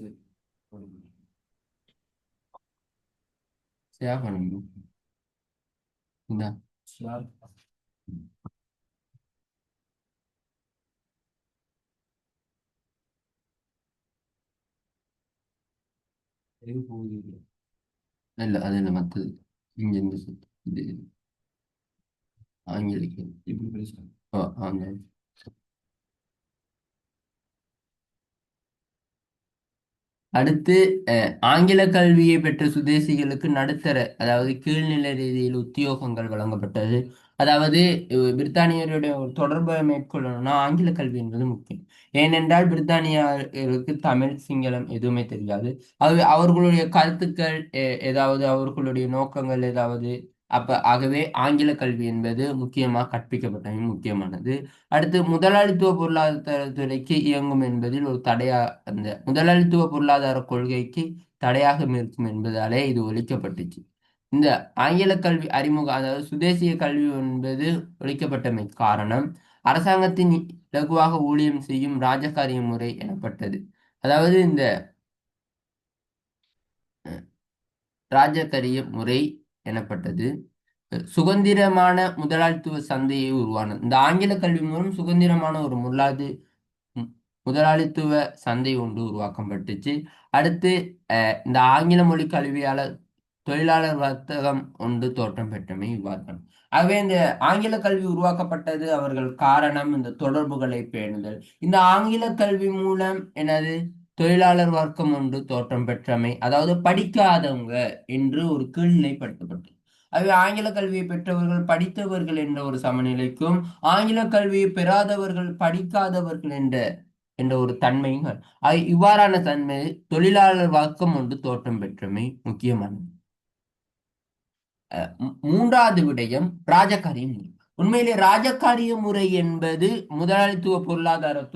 சரி ஷேர் பண்ணணும் இந்த ஷேர் எங்க போகுது இல்ல அது இல்லை மற்றது இங்க இந்த சுத்து அடுத்து அஹ், ஆங்கில கல்வியை பெற்ற சுதேசிகளுக்கு நடுத்தர அதாவது கீழ்நிலை ரீதியில் உத்தியோகங்கள் வழங்கப்பட்டது. அதாவது பிரித்தானியருடைய ஒரு தொடர்பை மேற்கொள்ளணும்னா ஆங்கில கல்வி என்பது முக்கியம். ஏனென்றால் பிரித்தானியர்களுக்கு தமிழ் சிங்களம் எதுவுமே தெரியாது. அது அவர்களுடைய கருத்துக்கள் ஏதாவது அவர்களுடைய நோக்கங்கள் ஏதாவது அப்ப ஆகவே ஆங்கில கல்வி என்பது முக்கியமாக கற்பிக்கப்பட்டது முக்கியமானது. அடுத்து முதலாளித்துவ பொருளாதார துறைக்கு இயங்கும் என்பதில் ஒரு தடையா அந்த முதலாளித்துவ பொருளாதார கொள்கைக்கு தடையாக இருக்கும் என்பதாலே இது ஒழிக்கப்பட்டுச்சு. இந்த ஆங்கில கல்வி அறிமுகம் அதாவது சுதேசிய கல்வி என்பது ஒழிக்கப்பட்டமை காரணம் அரசாங்கத்தின் இலகுவாக ஊழியம் செய்யும் ராஜகாரிய முறை எனப்பட்டது. அதாவது இந்த ராஜகரிய முறை எனப்பட்டது. சுதந்திரமான முதலாளித்துவ சந்தையை உருவானது. இந்த ஆங்கில கல்வி மூலம் சுதந்திரமான ஒரு முல்லாது முதலாளித்துவ சந்தை ஒன்று உருவாக்கப்பட்டுச்சு. அடுத்து அஹ், இந்த ஆங்கில மொழி கல்வியாளர் தொழிலாளர் வர்த்தகம் ஒன்று தோற்றம் பெற்றமை விவாதம் ஆகவே இந்த ஆங்கில கல்வி உருவாக்கப்பட்டது அவர்கள் காரணம் இந்த தொடர்புகளை பேணுதல். இந்த ஆங்கில கல்வி மூலம் எனது தொழிலாளர் வர்க்கம் ஒன்று தோற்றம் பெற்றமை அதாவது படிக்காதவங்க என்று ஒரு கீழ்நிலைப்படுத்தப்பட்டது அவை ஆங்கில கல்வியை பெற்றவர்கள் படித்தவர்கள் என்ற ஒரு சமநிலைக்கும் ஆங்கில கல்வியை பெறாதவர்கள் படிக்காதவர்கள் என்ற என்ற ஒரு தன்மையும் இவ்வாறான தன்மை தொழிலாளர் வர்க்கம் ஒன்று தோற்றம் பெற்றமை முக்கியமானது. அஹ் மூன்றாவது விடயம் ராஜகாரிய முறை. உண்மையிலே ராஜகாரிய முறை என்பது முதலாளித்துவ பொருளாதார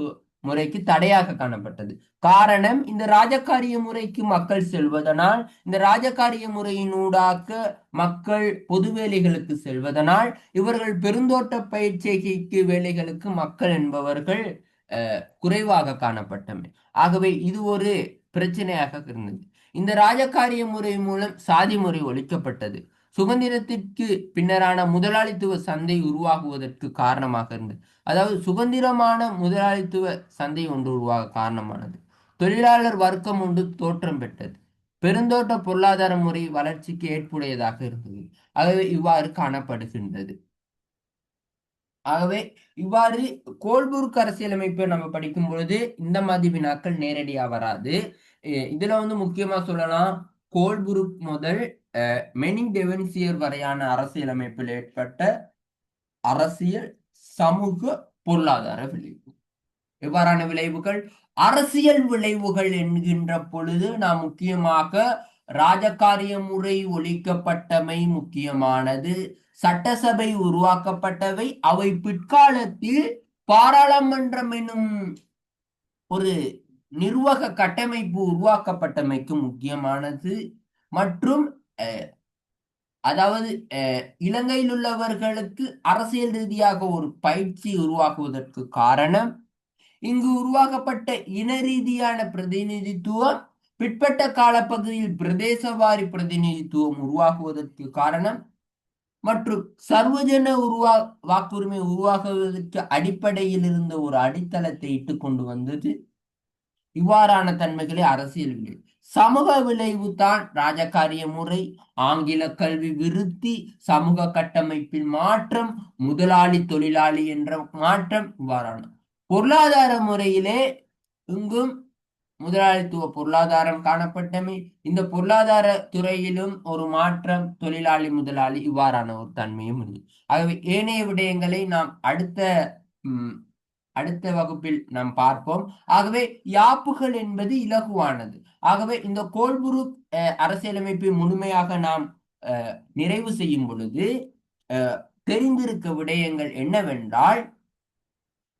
முறைக்கு தடையாக காணப்பட்டது. காரணம் இந்த ராஜகாரிய முறைக்கு மக்கள் செல்வதனால் இந்த ராஜகாரிய முறையினூடாக மக்கள் பொது வேலைகளுக்கு செல்வதனால் இவர்கள் பெருந்தோட்ட பயிற்சிக்கு வேலைகளுக்கு மக்கள் என்பவர்கள் குறைவாக காணப்பட்டமை. ஆகவே இது ஒரு பிரச்சனையாக இருந்தது. இந்த ராஜகாரிய முறை மூலம் சாதி முறை ஒழிக்கப்பட்டது. சுதந்திரத்திற்கு பின்னரான முதலாளித்துவ சந்தை உருவாகுவதற்கு காரணமாக இருந்தது. அதாவது சுதந்திரமான முதலாளித்துவ சந்தை ஒன்று உருவாக காரணமானது. தொழிலாளர் வர்க்கம் ஒன்று தோற்றம் பெற்றது. பெருந்தோட்ட பொருளாதார முறை வளர்ச்சிக்கு ஏற்புடையதாக இருந்தது. ஆகவே இவ்வாறு காணப்படுகின்றது. ஆகவே இவ்வாறு கோல்பூர்க் அரசியலமைப்பை நம்ம படிக்கும் பொழுது இந்த மாதிரி வினாக்கள் நேரடியாக வராது. இதுல வந்து முக்கியமா சொல்லலாம். கோல்புருக் முதல் அஹ், மெனிங் டெவன்சியர் வரையான அரசியலமைப்பில் ஏற்பட்ட அரசியல் சமூக பொருளாதார விளைவு. எவ்வாறான விளைவுகள்? அரசியல் விளைவுகள் என்கின்ற பொழுது நாம் முக்கியமாக ராஜகாரிய முறை ஒழிக்கப்பட்டமை முக்கியமானது. சட்டசபை உருவாக்கப்பட்டவை. அவை பிற்காலத்தில் பாராளுமன்றம் எனும் ஒரு நிர்வாக கட்டமைப்பு உருவாக்கப்பட்டமைக்கு முக்கியமானது. மற்றும் அஹ், அதாவது அஹ், இலங்கையில் உள்ளவர்களுக்கு அரசியல் ரீதியாக ஒரு பயிற்சி உருவாக்குவதற்கு காரணம் இங்கு உருவாக்கப்பட்ட இன ரீதியான பிரதிநிதித்துவம் பிற்பட்ட காலப்பகுதியில் பிரதேசவாரி பிரதிநிதித்துவம் உருவாகுவதற்கு காரணம் மற்றும் சர்வஜன உருவா வாக்குரிமை உருவாகுவதற்கு அடிப்படையில் இருந்த ஒரு அடித்தளத்தை இட்டு கொண்டு வந்தது. இவ்வாறான தன்மைகளை அரசியல் விளைவு சமூக விளைவு தான் ராஜகாரிய முறை. ஆங்கில கல்வி விருத்தி சமூக கட்டமைப்பில் மாற்றம் முதலாளி தொழிலாளி என்ற மாற்றம் இவ்வாறான பொருளாதார முறையிலே இங்கும் முதலாளித்துவ பொருளாதாரம் காணப்பட்டமை. இந்த பொருளாதார துறையிலும் ஒரு மாற்றம் தொழிலாளி முதலாளி இவ்வாறான ஒரு தன்மையும் இல்லை ஆகவே ஏனைய விடயங்களை நாம் அடுத்த உம் அடுத்த வகுப்பில் நாம் பார்ப்போம். ஆகவே யாப்புகள் என்பது இலகுவானது. ஆகவே இந்த கோல்புரு அரசியலமைப்பை முழுமையாக நாம் நிறைவு செய்யும் பொழுது தெரிந்திருக்க விடயங்கள் என்னவென்றால்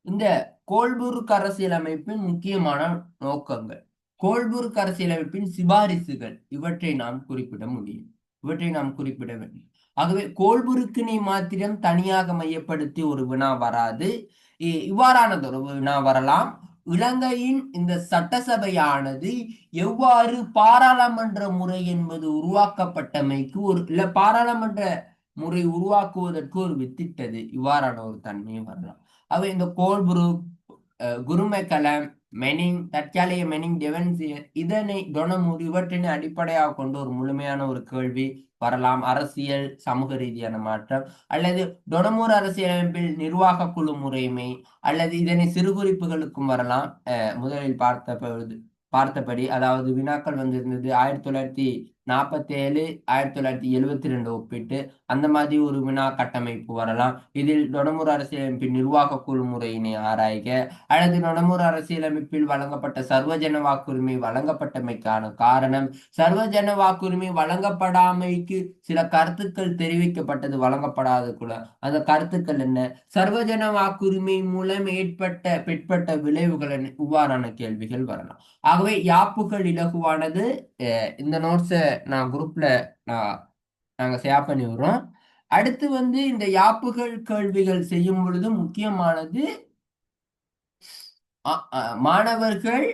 இந்த கோல்புருக் அரசியலமைப்பின் முக்கியமான நோக்கங்கள் கோல்புருக் அரசியலமைப்பின் சிபாரிசுகள் இவற்றை நாம் குறிப்பிட முடியும். இவற்றை நாம் குறிப்பிட வேண்டும். ஆகவே கோல்புருக்கினை மாத்திரம் தனியாக மையப்படுத்தி ஒரு வினா வராது. இவ்வாறான தொடர்பு நான் வினா வரலாம். இலங்கையின் இந்த சட்டசபையானது எவ்வாறு பாராளுமன்ற முறை என்பது உருவாக்கப்பட்டமைக்கு ஒரு இல்ல பாராளுமன்ற முறை உருவாக்குவதற்கு ஒரு வித்திட்டது. இவ்வாறான ஒரு தன்மையை வரலாம். அவை இந்த கோல்புரு அஹ், மெனிங் தற்காலிக மெனிங் டெவன்சியர் இதனை தொனமூர் இவற்றினை அடிப்படையாக கொண்டு ஒரு முழுமையான ஒரு கேள்வி. வரலாம். அரசியல் சமூக ரீதியான மாற்றம் அல்லது டொனமூர் அரசியலமைப்பில் நிர்வாக குழு முறைமை அல்லது இதனை சிறுகுறிப்புகளுக்கும் வரலாம். அஹ், முதலில் பார்த்த பொழுது பார்த்தபடி அதாவது வினாக்கள் வந்திருந்தது ஆயிரத்தி தொள்ளாயிரத்தி நாற்பத்தி ஏழு ஆயிரத்தி தொள்ளாயிரத்தி எழுவத்தி ரெண்டு ஒப்பிட்டு அந்த மாதிரி ஒரு வினா கட்டமைப்பு வரலாம். இதில் நொடமூர் அரசியலமைப்பின் நிர்வாக குழு முறையினை ஆராய்க. அல்லது நொடமூர் அரசியலமைப்பில் வழங்கப்பட்ட சர்வஜன வாக்குரிமை வழங்கப்பட்டமைக்கான காரணம். சர்வஜன வாக்குரிமை வழங்கப்படாமைக்கு சில கருத்துக்கள் தெரிவிக்கப்பட்டது வழங்கப்படாத கூட அந்த கருத்துக்கள் என்ன? சர்வஜன வாக்குரிமை மூலம் ஏற்பட்ட பிற்பட்ட விளைவுகள் இவ்வாறான கேள்விகள் வரலாம். ஆகவே யாப்புகள் இலகுவானது? இந்த நோட்ஸை நான் குரூப்ல நான் நாங்கள் ஷேர் பண்ணி விடுறோம். அடுத்து வந்து இந்த யாப்புகள் கேள்விகள் செய்யும் பொழுது முக்கியமானது மாணவர்கள்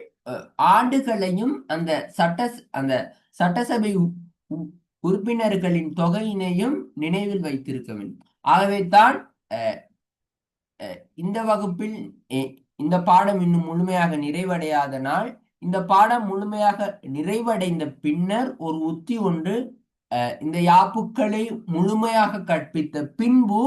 ஆண்டுகளையும் அந்த சட்ட அந்த சட்டசபை உ- உறுப்பினர்களின் தொகையினையும் நினைவில் வைத்திருக்க வேண்டும். ஆகவே தான் அஹ், இந்த வகுப்பில் இந்த பாடம் இன்னும் முழுமையாக நிறைவடையாதனால் இந்த பாடம் முழுமையாக நிறைவடைந்த பின்னர் ஒரு உத்தி ஒன்று இந்த யாப்புக்களை முழுமையாக கற்பித்த பின்பு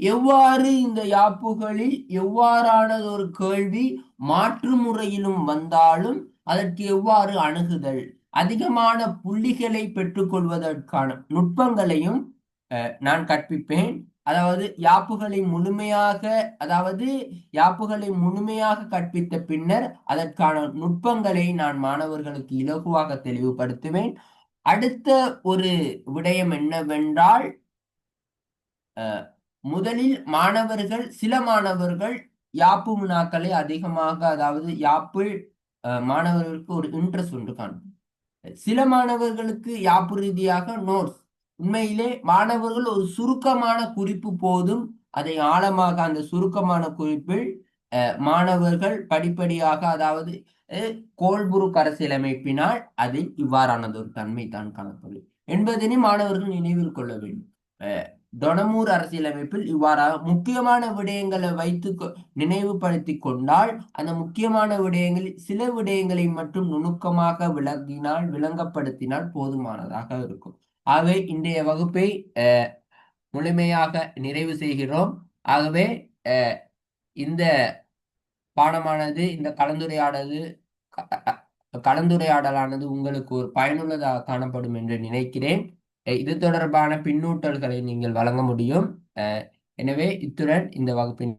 எவ்வாறு இந்த யாப்புகளில் எவ்வாறானது ஒரு கேள்வி மாற்று முறையிலும் வந்தாலும் அதற்கு எவ்வாறு அணுகுதல் அதிகமான புள்ளிகளை பெற்றுக்கொள்வதற்கான நுட்பங்களையும் நான் கற்பிப்பேன். அதாவது யாப்புகளை முழுமையாக அதாவது யாப்புகளை முழுமையாக கற்பித்த பின்னர் அதற்கான நுட்பங்களை நான் மாணவர்களுக்கு இலகுவாக தெளிவுபடுத்துவேன். அடுத்த ஒரு விடயம் என்னவென்றால் முதலில் மாணவர்கள் சில மாணவர்கள் யாப்பு வினாக்களை அதிகமாக அதாவது யாப்பு அஹ், மாணவர்களுக்கு ஒரு இன்ட்ரெஸ்ட் ஒன்று காணும். சில மாணவர்களுக்கு யாப்பு ரீதியாக நோட்ஸ் உண்மையிலே மாணவர்கள் ஒரு சுருக்கமான குறிப்பு போதும் அதை ஆழமாக அந்த சுருக்கமான குறிப்பில் அஹ், மாணவர்கள் படிப்படியாக அதாவது கோல்புருக் அரசியலமைப்பினால் அதில் இவ்வாறானது ஒரு தன்மை தான் காணப்படும் என்பதனை மாணவர்கள் நினைவில் கொள்ள வேண்டும். அஹ், டொனமூர் அரசியலமைப்பில் இவ்வாறாக முக்கியமான விடயங்களை வைத்து கொ- நினைவுபடுத்தி கொண்டால் அந்த முக்கியமான விடயங்களில் சில விடயங்களை மட்டும் நுணுக்கமாக விளங்கினால் விளங்கப்படுத்தினால் போதுமானதாக இருக்கும். ஆகவே இன்றைய வகுப்பை அஹ், முழுமையாக நிறைவு செய்கிறோம். ஆகவே அஹ், இந்த பாடமானது இந்த கலந்துரையாடது கலந்துரையாடலானது உங்களுக்கு ஒரு பயனுள்ளதாக காணப்படும் என்று நினைக்கிறேன். இது தொடர்பான பின்னூட்டல்களை நீங்கள் வழங்க முடியும். அஹ், எனவே இத்துடன் இந்த வகுப்பின்